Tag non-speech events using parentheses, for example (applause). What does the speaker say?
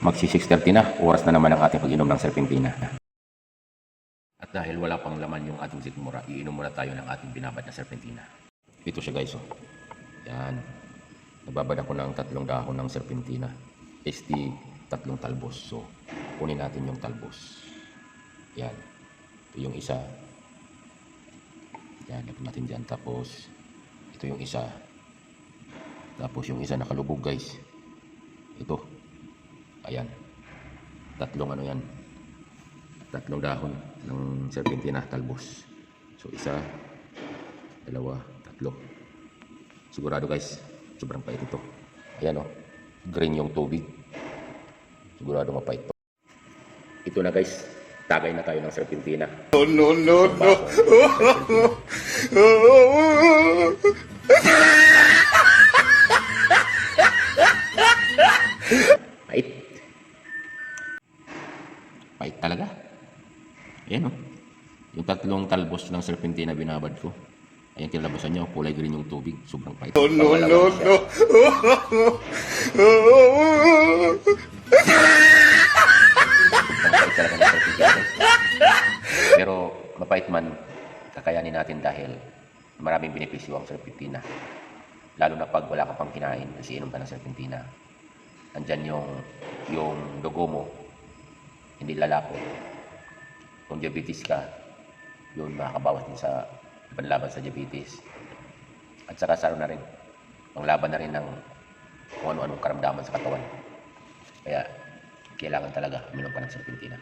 Magsi 6.30 na, oras na naman ang ating pag-inom ng serpentina. At dahil wala pang laman yung ating sikmura, iinom muna tayo ng ating binabad na serpentina. Ito siya guys, oh. Yan. Nagbabad ako ng tatlong dahon ng serpentina. ST tatlong talbos. So, kunin natin yung talbos. Yan. Ito yung isa. Yan, lagyan natin dyan. Tapos, ito yung isa. Tapos yung isa nakalubog guys. Ito. Ayan. Tatlong ano yan. Tatlong dahon ng serpentina talbos. So isa, dalawa, tatlo. Sigurado guys, sobrang pait ito. Ayan o. Green yung tubig. Sigurado mapait to. Ito na guys. Tagay na tayo ng serpentina. Oh, no, no, no. (laughs) Pait talaga. Ayan o. Yung tatlong talbos ng serpentina binabad ko. Ayan kinalabasan niya. Kulay green yung tubig. Sobrang pait. Oh, no, no, no. Guys. Pero mapait man, kakayanin natin dahil maraming benepisyo ang serpentina. Lalo na pag wala ka pang kinain kasi inom ka ng serpentina. Andyan yung, yung dugo mo, hindi lalako. Kung diabetes ka, yun makakabawas din sa panlaban sa diabetes. At saka sa ano na rin, panglaban na rin ng kung ano-anong karamdaman sa katawan. Kaya, kailangan talaga uminom ka ng serpentina.